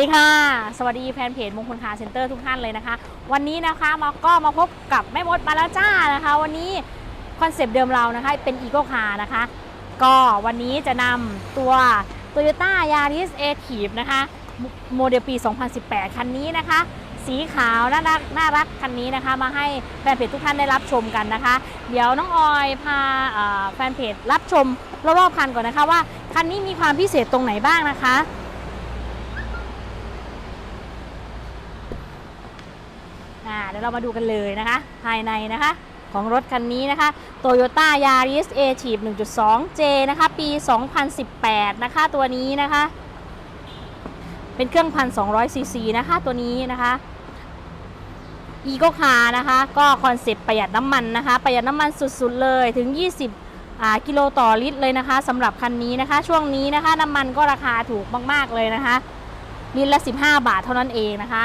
ดีค่ะ สวัสดีแฟนเพจมงคลคาร์เซ็นเตอร์ทุกท่านเลยนะคะ วันนี้นะคะมาก็มาพบกับแม่มดมาแล้วจ้านะคะ วันนี้คอนเซปต์เดิมเรานะคะเป็นอีโ c คาร์นะคะ ก็วันนี้จะนำตัว Toyota Yaris a t i v นะคะโมเดลปี 2018 คันนี้นะคะ สีขาวน่ารักน่ารักคันนี้นะคะ มาให้แฟนเพจทุกท่านได้รับชมกันนะคะ เดี๋ยวน้องออยพาแฟนเพจรับชมรอบๆคันก่อนนะคะว่าคันนี้มีความพิเศษตรงไหนบ้างนะคะ อ่าเดี๋ยวเรามาดูกันเลยนะคะ ภายในนะคะของรถคันนี้นะคะ Toyota Yaris a t i v 1.2J นะคะ ปี 2018 นะคะ ตัวนี้นะคะ เป็นเครื่องพันสองซีซีนะคะ ตัวนี้นะคะ e c o Car นะคะ ก็คอนเซ็ปต์ประหยัดน้ำมันนะคะ ประหยัดน้ำมันสุดๆเลยถึง 20กิโลต่อลิตรเลยนะคะสำหรับคันนี้นะคะ ช่วงนี้นะคะน้ำมันก็ราคาถูกมากๆเลยนะคะลิตรละ 15 บาทเท่านั้นเองนะคะ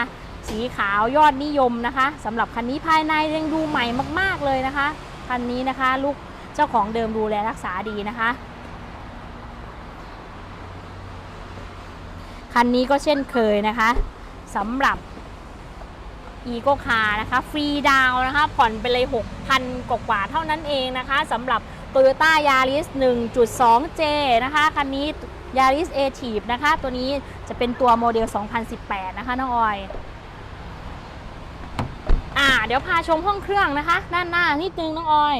สีขาวยอดนิยมนะคะสำหรับคันนี้ภายในยังดูใหม่มากๆเลยนะคะคันนี้นะคะลูกเจ้าของเดิมดูแลรักษาดีนะคะคันนี้ก็เช่นเคยนะคะสำหรับ e c o Car นะคะฟรีดาวนะคะผ่อนไปเลย 6,000 กว่าๆเท่านั้นเองนะคะสำหรับ Toyota Yaris 1.2J นะคะคันนี้ Yaris a t i v นะคะ ตัวนี้จะเป็นตัวโมเดล 2018 นะคะน้องออย เดี๋ยวพาชมห้องเครื่องนะคะ ด้านหน้านิดนึงน้องออย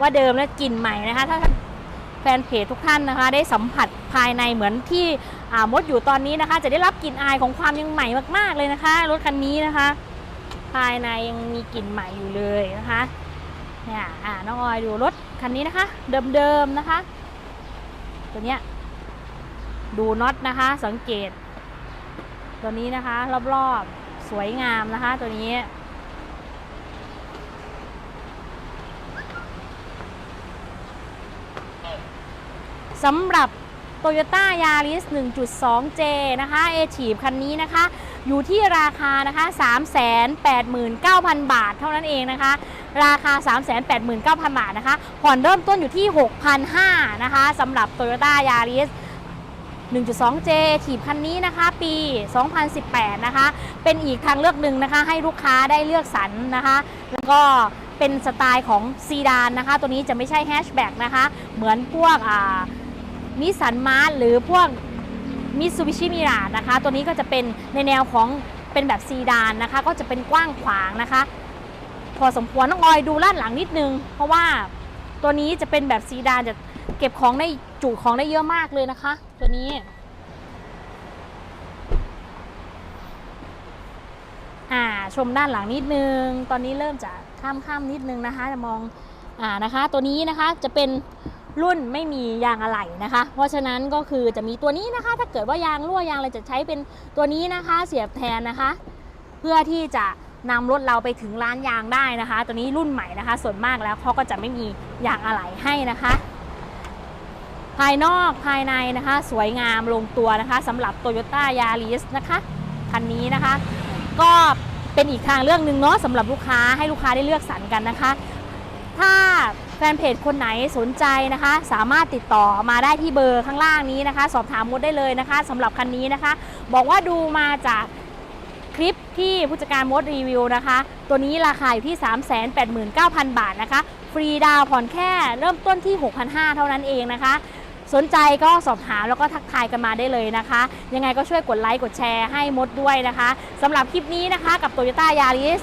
ว่าเดิมแล้วกลิ่นใหม่นะคะ ถ้าแฟนเพจทุกท่านนะคะ ได้สัมผัสภายในเหมือนที่มดอยู่ตอนนี้นะคะ จะได้รับกลิ่นอายของความยังใหม่มากๆเลยนะคะรถคันนี้นะคะ ภายในยังมีกลิ่นใหม่อยู่เลยนะคะเนี่ยอ่าน้องออยดูรถคันนี้นะคะ เดิมๆนะคะ ตัวเนี้ยดูน็อตนะคะ สังเกต ตัวนี้นะคะ รอบๆ สวยงามนะคะตัวนี้ สำหรับ Toyota Yaris 1.2J นะคะ a t i v คันนี้นะคะ อยู่ที่ราคานะคะ 389,000 บาทเท่านั้นเองนะคะ ราคา 389,000 บาทนะคะ ผ่อนเริ่มต้นอยู่ที่ 6,500นะคะสำหรับ Toyota Yaris 1.2J ถีบคันนี้นะคะ ปี 2018 นะคะ เป็นอีกทางเลือกหนึ่งนะคะ ให้ลูกค้าได้เลือกสรรนะคะ แล้วก็เป็นสไตล์ของซีดานนะคะ ตัวนี้จะไม่ใช่แฮชแบ็กนะคะ เหมือนพวกอ่านิสันมาร์หรือพวกมิซูบิชิมิรานะคะ ตัวนี้ก็จะเป็นในแนวของเป็นแบบซีดานนะคะ ก็จะเป็นกว้างขวางนะคะ พอสมควรต้องออยดูด้านหลังนิดนึง เพราะว่าตัวนี้จะเป็นแบบซีดานจะ เก็บของได้จุของได้เยอะมากเลยนะคะ ตัวนี้อ่าชมด้านหลังนิดนึง ตอนนี้เริ่มจะข้ามข้ามนิดนึงนะคะ จะมองอ่านะคะ ตัวนี้นะคะจะเป็นรุ่นไม่มียางอะไหล่นะคะ เพราะฉะนั้นก็คือจะมีตัวนี้นะคะ ถ้าเกิดว่ายางรั่วยางอะไรจะใช้เป็นตัวนี้นะคะ เสียบแทนนะคะ เพื่อที่จะนำรถเราไปถึงร้านยางได้นะคะ ตัวนี้รุ่นใหม่นะคะ ส่วนมากแล้วเขาก็จะไม่มียางอะไหล่ให้นะคะ ภายนอกภายในนะคะ สวยงามลงตัวนะคะสำหรับ Toyota Yaris นะคะคันนี้นะคะ ก็เป็นอีกทางเลือกหนึ่งเนาะสำหรับลูกค้าให้ลูกค้าได้เลือกสรรกันนะคะ ถ้าแฟนเพจคนไหนสนใจนะคะ สามารถติดต่อมาได้ที่เบอร์ข้างล่างนี้นะคะ สอบถามมดได้เลยนะคะสำหรับคันนี้นะคะ บอกว่าดูมาจากคลิปที่ผู้จัดการมดรีวิวนะคะ ตัวนี้ราคาอยู่ที่ 389,000 บาทนะคะ ฟรีดาวผ่อนแค่เริ่มต้นที่ 6,500 เท่านั้นเองนะคะ สนใจก็สอบถามแล้วก็ทักทายกันมาได้เลยนะคะ ยังไงก็ช่วยกดไลค์กดแชร์ให้มดด้วยนะคะสำหรับคลิปนี้นะคะกับ Toyota Yaris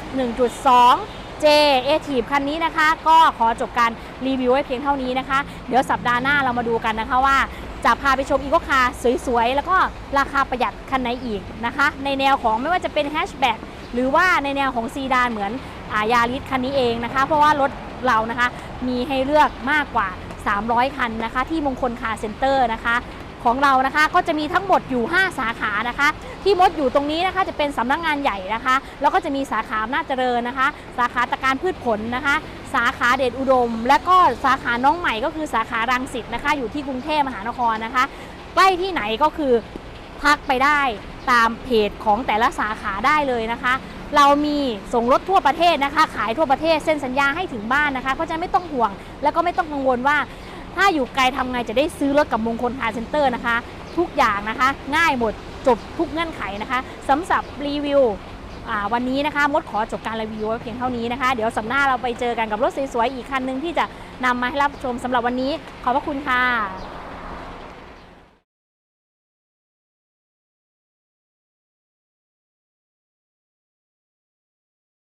1.2 J a t i v คันนี้นะคะ ก็ขอจบการรีวิวไว้เพียงเท่านี้นะคะ เดี๋ยวสัปดาห์หน้าเรามาดูกันนะคะว่า จะพาไปชมอีโ c คาร์สวยๆ แล้วก็ราคาประหยัดคันไหนอีกนะคะ ในแนวของไม่ว่าจะเป็นแฮชแบ็กหรือว่าในแนวของซีดานเหมือนอายาริสคันนี้เองนะคะ เพราะว่ารถเรานะคะ มีให้เลือกมากกว่า 300 คันนะคะ ที่มงคลคาร์เซ็นเตอร์นะคะของเรานะคะก็จะมีทั้งหมดอยู่ 5 สาขานะคะ ที่มดอยู่ตรงนี้นะคะจะเป็นสำนักงานใหญ่นะคะ แล้วก็จะมีสาขาอำนาเจริญนะคะ สาขาตะการพืชผลนะคะ สาขาเดชอุดม และก็สาขาน้องใหม่ก็คือสาขารังสิตนะคะ อยู่ที่กรุงเทพมหานครนะคะใกล้ที่ไหนก็คือทักไปได้ตามเพจของแต่ละสาขาได้เลยนะคะ เรามีส่งรถทั่วประเทศนะคะ ขายทั่วประเทศเซ็นสัญญาให้ถึงบ้านนะคะก็จะไม่ต้องห่วง แล้วก็ไม่ต้องกังวลว่า ถ้าอยู่ไกลทำไงจะได้ซื้อรถกับมงคลคาร์เซ็นเตอร์นะคะ ทุกอย่างนะคะ ง่ายหมดจบทุกเงื่อนไขนะคะสำหรับรีวิววันนี้นะคะมดขอจบการรีวิวเพียงเท่านี้นะคะ เดี๋ยวสัปดาห์เราไปเจอกันกับรถสวยๆอีกคันหนึ่งที่จะนำมาให้รับชมสำหรับวันนี้ ขอบพระคุณค่ะ